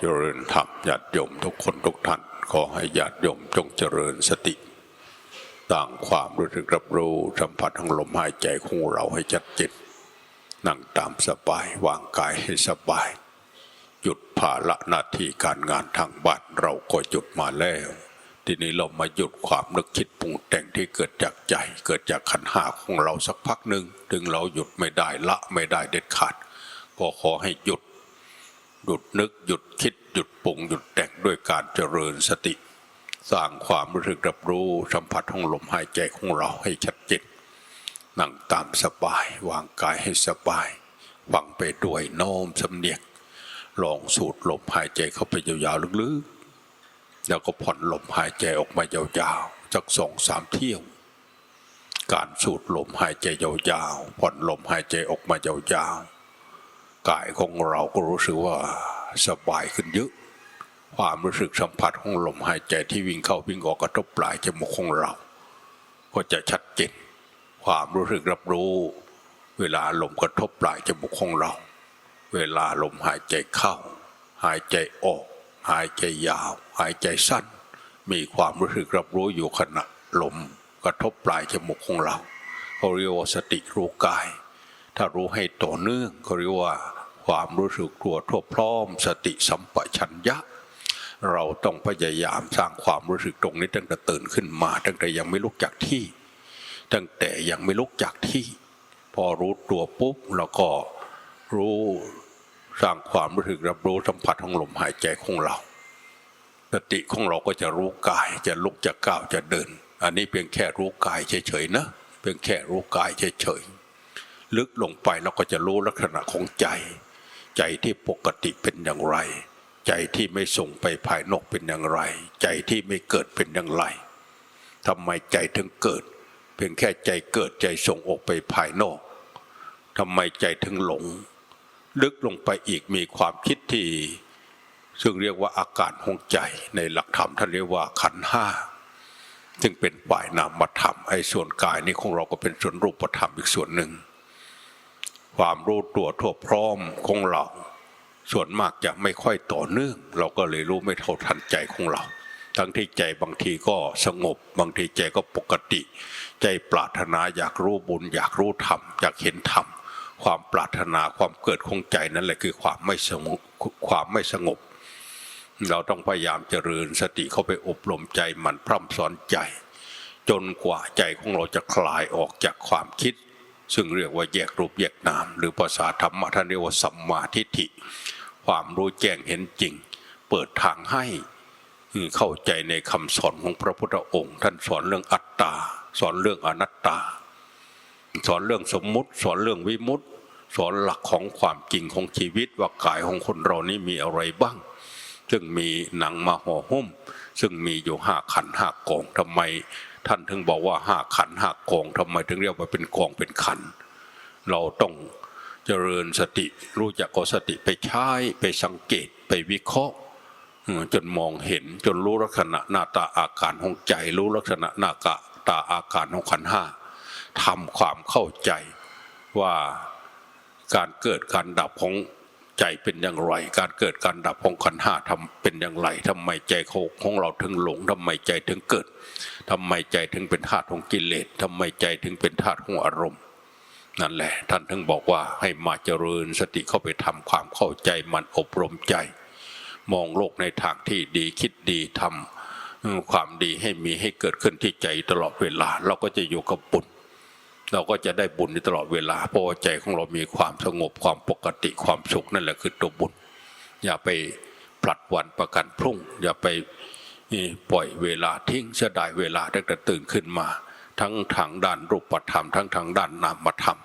เจริญธรรมญาติโยมทุกคนทุกท่าน ขอให้ญาติโยมจงเจริญสติต่างความรู้สึกรับรู้สัมผัสของลมหายใจของเราให้ชัดเจนนั่งตามสบายวางกายให้สบาย หยุดภาระหน้าที่การงานทางบ้านเราก็หยุดมาแล้ว ทีนี้เรามาหยุดความนึกคิดปรุงแต่งที่เกิดจากใจ เกิดจากขันห้าของเราสักพักหนึ่งถึงเราหยุดไม่ได้ละไม่ได้เด็ดขาด ก็ขอให้หยุด หยุดนึกหยุดคิดหยุดปรุงหยุดแต่งด้วยการเจริญสติ สร้างความรู้สึกรับรู้สัมผัสของลมหายใจของเราให้ชัดเจนนั่งตามสบายวางกายให้สบายฟังไปด้วยโน้มสำเนียกลองสูดลมหายใจเข้าไปยาวๆลึกๆ แล้วก็ผ่อนลมหายใจออกมายาวๆสักสองสามเที่ยว การสูดลมหายใจยาวๆผ่อนลมหายใจออกมายาวๆ กายของเราก็รู้สึกว่าสบายขึ้นเยอะ ความรู้สึกสัมผัสของลมหายใจที่วิ่งเข้าวิ่งออกกระทบปลายจมูกของเรา ก็จะชัดเจนความรู้สึกรับรู้ เวลาลมกระทบปลายจมูกของเรา เวลาลมหายใจเข้า หายใจออก หายใจยาว หายใจสั้น มีความรู้สึกรับรู้อยู่ขณะลมกระทบปลายจมูกของเราเขาเรียกว่าสติรู้กาย ถ้ารู้ให้ต่อเนื่องเขาเรียกว่า ความรู้สึกตัวทั่วพร้อม สติสัมปชัญญะ เราต้องพยายามสร้างความรู้สึกตรงนี้ตั้งแต่ตื่นขึ้นมาตั้งแต่ยังไม่ลุกจากที่ ตั้งแต่ยังไม่ลุกจากที่ พอรู้ตัวปุ๊บเราก็รู้สร้างความรู้สึกรับรู้สัมผัสของลมหายใจของเราสติของเราก็จะรู้กายจะลุกจะก้าวจะเดิน อันนี้เพียงแค่รู้กายเฉยๆนะเพียงแค่รู้กายเฉยๆลึกลงไปเราก็จะรู้ลักษณะของใจ ใจที่ปกติเป็นอย่างไร ใจที่ไม่ส่งไปภายนอกเป็นอย่างไร ใจที่ไม่เกิดเป็นอย่างไรทำไมใจถึงเกิด เพียงแค่ใจเกิดใจส่งออกไปภายนอกทำไมใจถึงหลง ลึกลงไปอีกมีความคิดที่ ซึ่งเรียกว่าอาการของใจในหลักธรรมท่านเรียกว่าขันห้าซึ่งเป็นฝ่ายนามธรรมไอ้ส่วนกายนี้ของเราก็เป็นส่วนรูปธรรมอีกส่วนหนึ่ง ความรู้ตัวทั่วพร้อมของเรา ส่วนมากจะไม่ค่อยต่อเนื่อง เราก็เลยรู้ไม่เท่าทันใจของเรา ทั้งที่ใจบางทีก็สงบ บางทีใจก็ปกติ ใจปรารถนาอยากรู้บุญ อยากรู้ธรรมอยากเห็นธรรมความปรารถนาความเกิดของใจนั่นแหละคือความไม่สงบความไม่สงบ เราต้องพยายามเจริญสติเข้าไปอบรมใจมันพร่ำสอนใจ จนกว่าใจของเราจะคลายออกจากความคิด ซึ่งเรียกว่าแยกรูปแยกนาม หรือภาษาธรรมะท่านเรียกว่าสัมมาทิฏฐิ ความรู้แจ้งเห็นจริง เปิดทางให้เข้าใจในคำสอนของพระพุทธองค์ ท่านสอนเรื่องอัตตา สอนเรื่องอนัตตา สอนเรื่องสมมุติ สอนเรื่องวิมุตติสอนหลักของความจริงของชีวิตว่ากายของคนเรานี้มีอะไรบ้าง ซึ่งมีหนังมาห่อหุ้ม ซึ่งมีอยู่ห้าขันห้ากองทำไม ท่านถึงบอกว่าห้าขันห้ากองทำไมถึงเรียกว่าเป็นกองเป็นขัน เราต้องเจริญสติรู้จักเอสติไปใช้ไปสังเกตไปวิเคราะห์จนมองเห็นจนรู้ลักษณะหน้าตาอาการของใจ รู้ลักษณะหน้าตาอาการของขันห้าทำความเข้าใจว่าการเกิดการดับของ ใจเป็นอย่างไร การเกิดการดับของขันธ์ห้าทำเป็นอย่างไรทำไมใจของเราถึงหลงทำไมใจถึงเกิดทำไมใจถึงเป็นธาตุของกิเลสทำไมใจถึงเป็นธาตุของอารมณ์ นั่นแหละ ท่านถึงบอกว่าให้มาเจริญสติเข้าไปทำความเข้าใจมันอบรมใจ มองโลกในทางที่ดีคิดดีทำความดีให้มีให้เกิดขึ้นที่ใจตลอดเวลา เราก็จะอยู่กับบุญ เราก็จะได้บุญในตลอดเวลาเพราะใจของเรามีความสงบความปกติความสุขนั่นแหละคือตัวบุญ อย่าไปผลัดวันประกันพรุ่ง อย่าไปปล่อยเวลาทิ้งเสียดายเวลาตั้งแต่ตื่นขึ้นมา ทั้งทางด้านรูปธรรม ทั้งทางด้านนามธรรม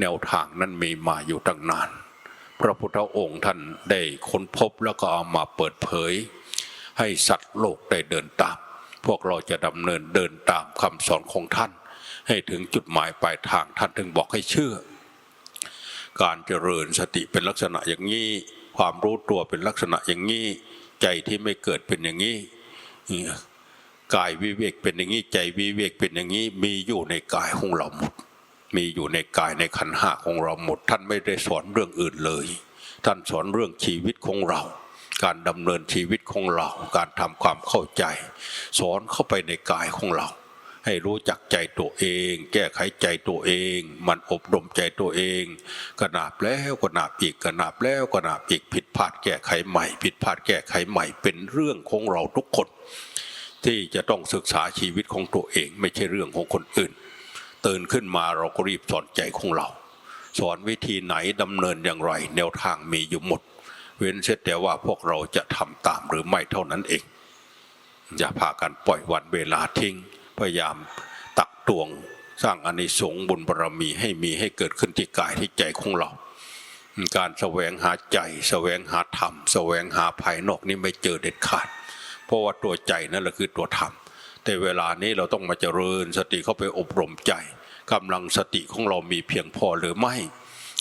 แนวทางนั้นมีมาอยู่ตั้งนาน พระพุทธองค์ท่านได้ค้นพบแล้วก็เอามาเปิดเผย ให้สัตว์โลกได้เดินตาม พวกเราจะดำเนินเดินตามคำสอนของท่าน ให้ถึงจุดหมายปลายทางท่านถึงบอกให้เชื่อ การเจริญสติเป็นลักษณะอย่างนี้ ความรู้ตัวเป็นลักษณะอย่างนี้ ใจที่ไม่เกิดเป็นอย่างนี้กายวิเวกเป็นอย่างนี้ใจวิเวกเป็นอย่างนี้มีอยู่ในกายของเราหมด มีอยู่ในกายในขันห้าของเราหมด ท่านไม่ได้สอนเรื่องอื่นเลย ท่านสอนเรื่องชีวิตของเรา การดำเนินชีวิตของเรา การทำความเข้าใจ สอนเข้าไปในกายของเรา ให้รู้จักใจตัวเอง แก้ไขใจตัวเอง มันอบรมใจตัวเองกระนาบแล้วกระนาบอีกกระนาบแล้วกระนาบอีกผิดพลาดแก้ไขใหม่ ผิดพลาดแก้ไขใหม่เป็นเรื่องของเราทุกคน ที่จะต้องศึกษาชีวิตของตัวเอง ไม่ใช่เรื่องของคนอื่นตื่นขึ้นมาเราก็รีบสอนใจของเรา สอนวิธีไหนดำเนินอย่างไร แนวทางมีอยู่หมด เว้นเสียแต่ว่าพวกเราจะทำตามหรือไม่เท่านั้นเองอย่าพากันปล่อยวันเวลาทิ้ง พยายามตักตวงสร้างอานิสงส์บุญบารมีให้มีให้เกิดขึ้นที่กายที่ใจของเรา การแสวงหาใจ แสวงหาธรรม แสวงหาภายนอกนี่ไม่เจอเด็ดขาด เพราะว่าตัวใจนั่นแหละคือตัวธรรม แต่เวลานี้เราต้องมาเจริญสติเข้าไปอบรมใจกำลังสติของเรามีเพียงพอหรือไม่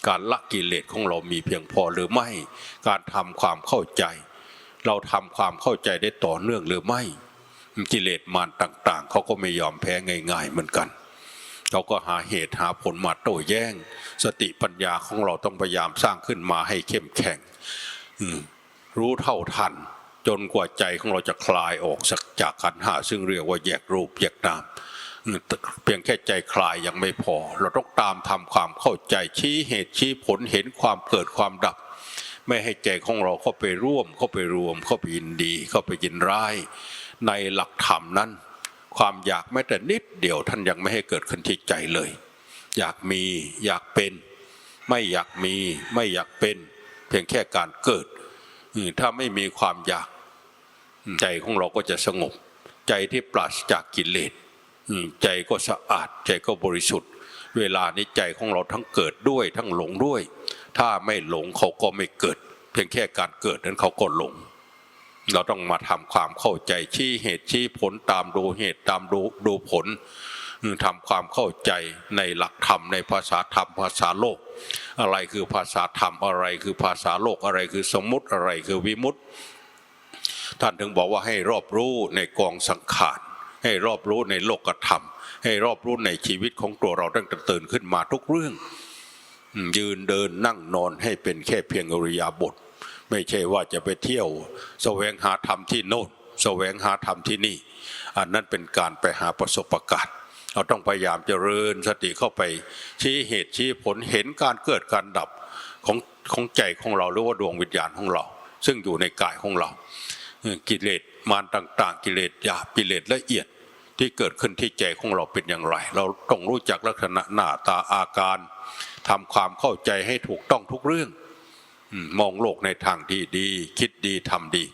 การละกิเลสของเรามีเพียงพอหรือไม่ การทำความเข้าใจ เราทำความเข้าใจได้ต่อเนื่องหรือไม่ กิเลสมารต่าง ๆเขาก็ไม่ยอมแพ้ง่ายๆเหมือนกันเราก็หาเหตุหาผลมาโต้แย้ง สติปัญญาของเราต้องพยายามสร้างขึ้นมาให้เข้มแข็งรู้เท่าทัน จนกว่าใจของเราจะคลายออกจากกขันห้าซึ่งเรียกว่าแยกรูปแยกนามเพียงแค่ใจคลายยังไม่พอ เราต้องตามทำความเข้าใจชี้เหตุชี้ผลเห็นความเกิดความดับ ไม่ให้ใจของเราเข้าไปร่วมเข้าไปรวมเข้าไปยินดีเข้าไปยินร้าย ในหลักธรรมนั้น ความอยากแม้แต่นิดเดียวท่านยังไม่ให้เกิดขึ้นที่ใจเลย อยากมีอยากเป็น ไม่อยากมีไม่อยากเป็น เพียงแค่การเกิด ถ้าไม่มีความอยากใจของเราก็จะสงบ ใจที่ปราศจากกิเลสใจก็สะอาดใจก็บริสุทธิ์ เวลานี้ใจของเราทั้งเกิดด้วยทั้งหลงด้วย ถ้าไม่หลงเขาก็ไม่เกิด เพียงแค่การเกิดนั้นเขาก็หลง เราต้องมาทำความเข้าใจชี้เหตุชี้ผลตามดูเหตุตามดูดูผลอืมทำความเข้าใจในหลักธรรมในภาษาธรรมภาษาโลก อะไรคือภาษาธรรมอะไรคือภาษาโลกอะไรคือสมมติอะไรคือวิมุตติ ท่านถึงบอกว่าให้รอบรู้ในกองสังขารให้รอบรู้ในโลกธรรม ให้รอบรู้ในชีวิตของตัวเราตั้งแต่ตื่นขึ้นมาทุกเรื่อง ยืนเดินนั่งนอนให้เป็นแค่เพียงอริยาบท ไม่ใช่ว่าจะไปเที่ยวแสวงหาธรรมที่โน่นแสวงหาธรรมที่นี่ อันนั้นเป็นการไปหาประสบการณ์เราต้องพยายามเจริญสติเข้าไปชี้เหตุชี้ผลเห็นการเกิดการดับของของใจของเราหรือว่าดวงวิญญาณของเรา ซึ่งอยู่ในกายของเรา กิเลสมารต่างๆ กิเลสหยาบกิเลสละเอียดที่เกิดขึ้นที่ใจของเราเป็นอย่างไร เราต้องรู้จักลักษณะหน้าตาอาการทำความเข้าใจให้ถูกต้องทุกเรื่อง มองโลกในทางที่ดี คิดดีทำดี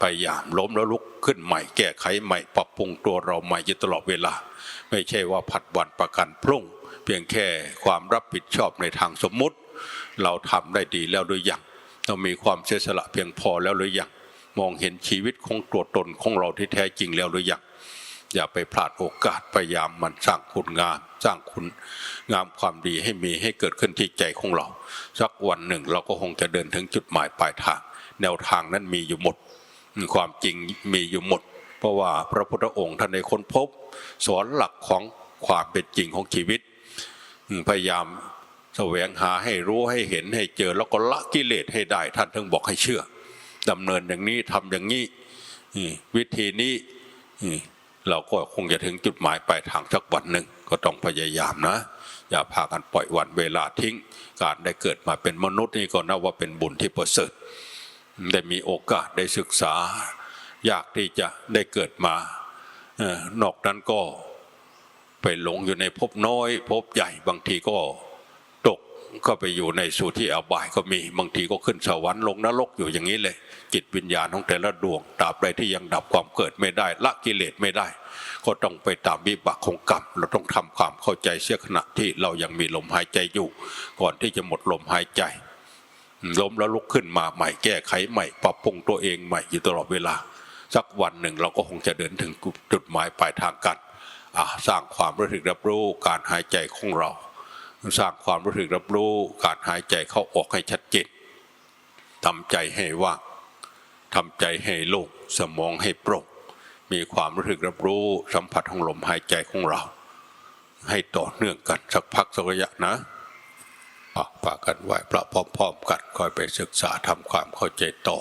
พยายามล้มแล้วลุกขึ้นใหม่ แก้ไขใหม่ปรับปรุงตัวเราใหม่อยู่ตลอดเวลา ไม่ใช่ว่าผัดวันประกันพรุ่ง เพียงแค่ความรับผิดชอบในทางสมมุติ เราทำได้ดีแล้วหรือยังเรามีความเสียสละเพียงพอแล้วหรือยังมองเห็นชีวิตของตัวตนของเราที่แท้จริงแล้วหรือยัง อย่าไปพลาดโอกาสพยายามมันสร้างคุณงาม สร้างคุณงามความดีให้มีให้เกิดขึ้นที่ใจของเรา สักวันหนึ่งเราก็คงจะเดินถึงจุดหมายปลายทาง แนวทางนั้นมีอยู่หมด ความจริงมีอยู่หมด เพราะว่าพระพุทธองค์ท่านได้ค้นพบ สอนหลักของความเป็นจริงของชีวิต พยายามแสวงหาให้รู้ให้เห็นให้เจอแล้วก็ละกิเลสให้ได้ ท่านถึงบอกให้เชื่อดำเนินอย่างนี้ทำอย่างนี้วิธีนี้ เราก็คงจะถึงจุดหมายปลายทางสักวันหนึ่งก็ต้องพยายามนะ อย่าพากันปล่อยวันเวลาทิ้ง การได้เกิดมาเป็นมนุษย์นี่ก็นับว่าเป็นบุญที่ประเสริฐได้มีโอกาสได้ศึกษา อยากที่จะได้เกิดมาอนอกนั้นก็ไปหลงอยู่ในภพน้อยภพใหญ่บางทีก็ ก็ไปอยู่ในสู่ที่อบายก็มีบางทีก็ขึ้นสวรรค์ลงนรกอยู่อย่างนี้เลย จิตวิญญาณของแต่ละดวงตราบใดที่ยังดับความเกิดไม่ได้ ละกิเลสไม่ได้ ก็ต้องไปตามวิบากของกรรมเราต้องทำความเข้าใจเสียขณะที่เรายังมีลมหายใจอยู่ ก่อนที่จะหมดลมหายใจล้มแล้วลุกขึ้นมาใหม่แก้ไขใหม่ ปรับปรุงตัวเองใหม่อยู่ตลอดเวลา สักวันหนึ่งเราก็คงจะเดินถึงจุดหมายปลายทางกันสร้างความรู้สึกรับรู้การหายใจของเรา สร้างความรู้สึกรับรู้การหายใจเข้าออกให้ชัดเจนทำใจให้ว่างทำใจให้โล่งสมองให้โปร่งมีความรู้สึกรับรู้สัมผัสของลมหายใจของเรา ให้ต่อเนื่องกันสักพักสักระยะนะอะฝากกันไหวพระพร้อมๆกันคอยไปศึกษาทำความเข้าใจต่อ